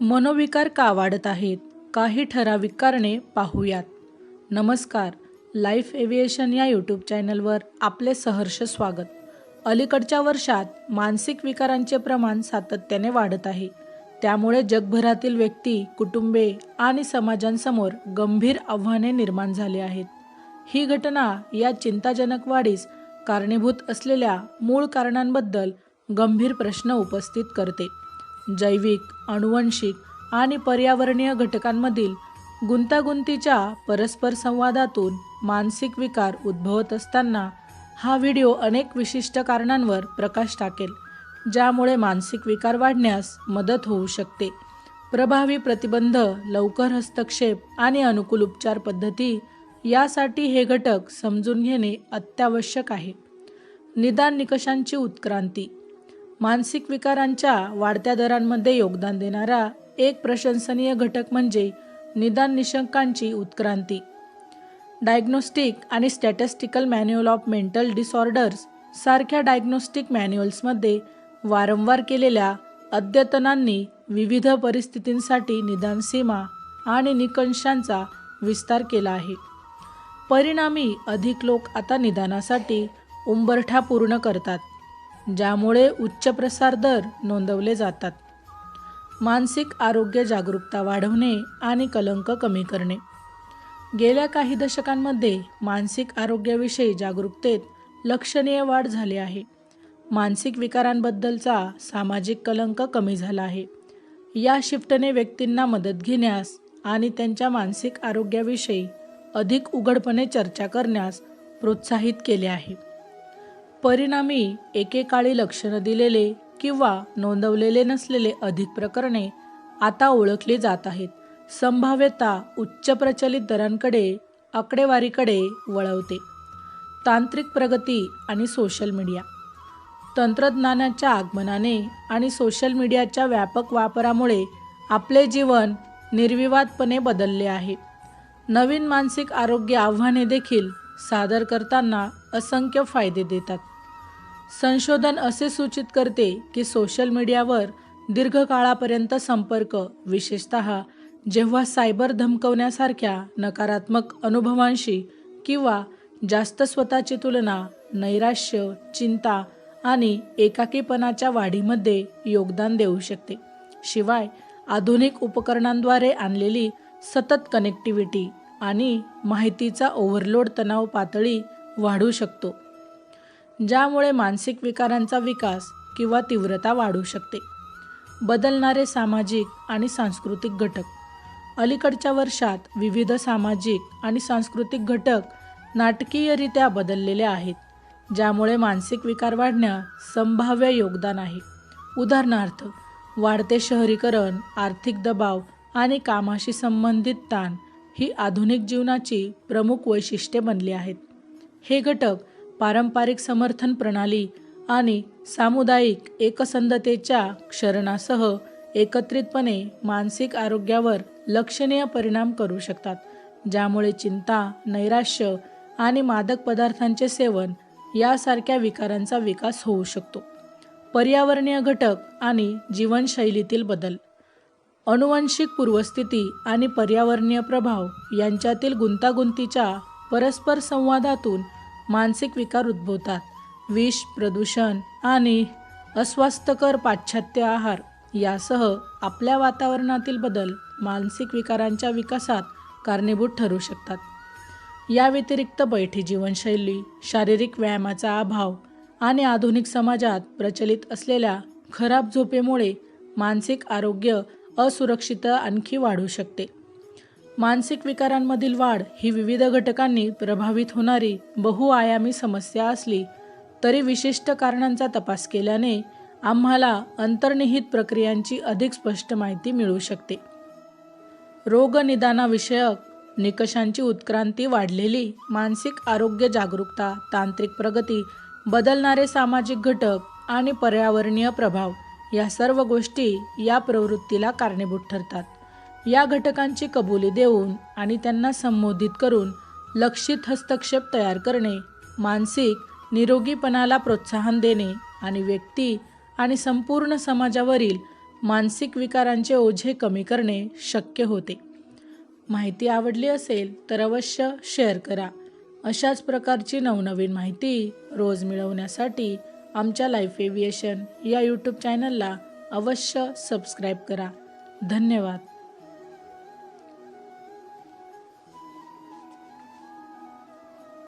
मनोविकार का वाढत आहेत? काही ठराविक कारणे पाहूयात. नमस्कार. लाईफ एव्हिएशन या यूट्यूब चॅनलवर आपले सहर्ष स्वागत. अलीकडच्या वर्षात मानसिक विकारांचे प्रमाण सातत्याने वाढत आहे. त्यामुळे जगभरातील व्यक्ती कुटुंबे आणि समाजांसमोर गंभीर आव्हाने निर्माण झाली आहेत. ही घटना या चिंताजनक वाढीस कारणीभूत असलेल्या मूळ कारणांबद्दल गंभीर प्रश्न उपस्थित करते. जैविक अनुवंशिक आणि पर्यावरणीय घटकांमधील गुंतागुंतीच्या परस्पर संवादातून मानसिक विकार उद्भवत असताना हा व्हिडिओ अनेक विशिष्ट कारणांवर प्रकाश टाकेल ज्यामुळे मानसिक विकार वाढण्यास मदत होऊ शकते. प्रभावी प्रतिबंध लवकर हस्तक्षेप आणि अनुकूल उपचार पद्धती यासाठी हे घटक समजून घेणे अत्यावश्यक आहे. निदान निकषांची उत्क्रांती मानसिक विकारांच्या वाढत्या दरांमध्ये योगदान देणारा एक प्रशंसनीय घटक म्हणजे निदान निशंकांची उत्क्रांती. डायग्नोस्टिक आणि statistical manual of mental disorders सारख्या डायग्नोस्टिक मॅन्युअल्समध्ये वारंवार केलेल्या अद्यतनांनी विविध परिस्थितींसाठी निदान सीमा आणि निकषांचा विस्तार केला आहे. परिणामी अधिक लोक आता निदानासाठी उंबरठा पूर्ण करतात. ज्यामुळे उच्च प्रसार दर नोंदवले जातात. मानसिक आरोग्य जागरूकता वाढवणे आणि कलंक कमी करणे. गेल्या काही दशकांमध्ये मानसिक आरोग्याविषयी जागरूकतेत लक्षणीय वाढ झाली आहे. मानसिक विकारांबद्दलचा सामाजिक कलंक कमी झाला आहे. या शिफ्टने व्यक्तींना मदत घेण्यास आणि त्यांच्या मानसिक आरोग्याविषयी अधिक उघडपणे चर्चा करण्यास प्रोत्साहित केले आहे. परिणामी एकेकाळी लक्षणं दिलेले किंवा नोंदवलेले नसलेले अधिक प्रकरणे आता ओळखली जात आहेत. संभाव्यता उच्च प्रचलित दरांकडे आकडेवारीकडे वळवते. तांत्रिक प्रगती आणि सोशल मीडिया. तंत्रज्ञानाच्या आगमनाने आणि सोशल मीडियाच्या व्यापक वापरामुळे आपले जीवन निर्विवादपणे बदलले आहे. नवीन मानसिक आरोग्य आव्हाने देखील सादर करताना असंख्य फायदे देतात. संशोधन असे सूचित करते की सोशल मीडियावर दीर्घकाळापर्यंत संपर्क विशेषत जेव्हा सायबर धमकवण्यासारख्या नकारात्मक अनुभवांशी किंवा जास्त स्वतःची तुलना नैराश्य चिंता आणि एकाकीपणाच्या वाढीमध्ये योगदान देऊ शकते. शिवाय आधुनिक उपकरणांद्वारे आणलेली सतत कनेक्टिव्हिटी आणि माहितीचा ओव्हरलोड तणाव पातळी वाढू शकतो ज्यामुळे मानसिक विकारांचा विकास किंवा तीव्रता वाढू शकते. बदलणारे सामाजिक आणि सांस्कृतिक घटक. अलीकडच्या वर्षात विविध सामाजिक आणि सांस्कृतिक घटक नाटकीयरित्या बदललेले आहेत ज्यामुळे मानसिक विकार वाढण्यास संभाव्य योगदान आहे. उदाहरणार्थ वाढते शहरीकरण आर्थिक दबाव आणि कामाशी संबंधित ताण ही आधुनिक जीवनाची प्रमुख वैशिष्ट्ये बनली आहेत. हे घटक पारंपरिक समर्थन प्रणाली आणि सामुदायिक एकसंधतेच्या क्षरणासह एकत्रितपणे मानसिक आरोग्यावर लक्षणीय परिणाम करू शकतात ज्यामुळे चिंता नैराश्य आणि मादक पदार्थांचे सेवन यासारख्या विकारांचा विकास होऊ शकतो. पर्यावरणीय घटक आणि जीवनशैलीतील बदल. अनुवंशिक पूर्वस्थिती आणि पर्यावरणीय प्रभाव यांच्यातील गुंतागुंतीच्या परस्पर संवादातून मानसिक विकार उद्भवतात. विष प्रदूषण आणि अस्वास्थ्यकर पाश्चात्य आहार यासह आपल्या वातावरणातील बदल मानसिक विकारांच्या विकासात कारणीभूत ठरू शकतात. या व्यतिरिक्त बैठी जीवनशैली शारीरिक व्यायामाचा अभाव आणि आधुनिक समाजात प्रचलित असलेल्या खराब झोपेमुळे मानसिक आरोग्य असुरक्षित आणखी वाढू शकते. मानसिक विकारांमधील वाढ ही विविध घटकांनी प्रभावित होणारी बहुआयामी समस्या असली तरी विशिष्ट कारणांचा तपास केल्याने आम्हाला अंतर्निहित प्रक्रियांची अधिक स्पष्ट माहिती मिळू शकते. रोगनिदानाविषयक निकषांची उत्क्रांती वाढलेली मानसिक आरोग्य जागरूकता तांत्रिक प्रगती बदलणारे सामाजिक घटक आणि पर्यावरणीय प्रभाव या सर्व गोष्टी या प्रवृत्तीला कारणीभूत ठरतात. या घटकांची कबुली देऊन आणि त्यांना संबोधित करून लक्षित हस्तक्षेप तयार करणे मानसिक निरोगीपणाला प्रोत्साहन देणे आणि व्यक्ती आणि संपूर्ण समाजावरील मानसिक विकारांचे ओझे कमी करणे शक्य होते. माहिती आवडली असेल तर अवश्य शेअर करा. अशाच प्रकारची नवनवीन माहिती रोज मिळवण्यासाठी आमच्या लाईफ एव्हिएशन या यूट्यूब चॅनलला अवश्य सबस्क्राईब करा. धन्यवाद.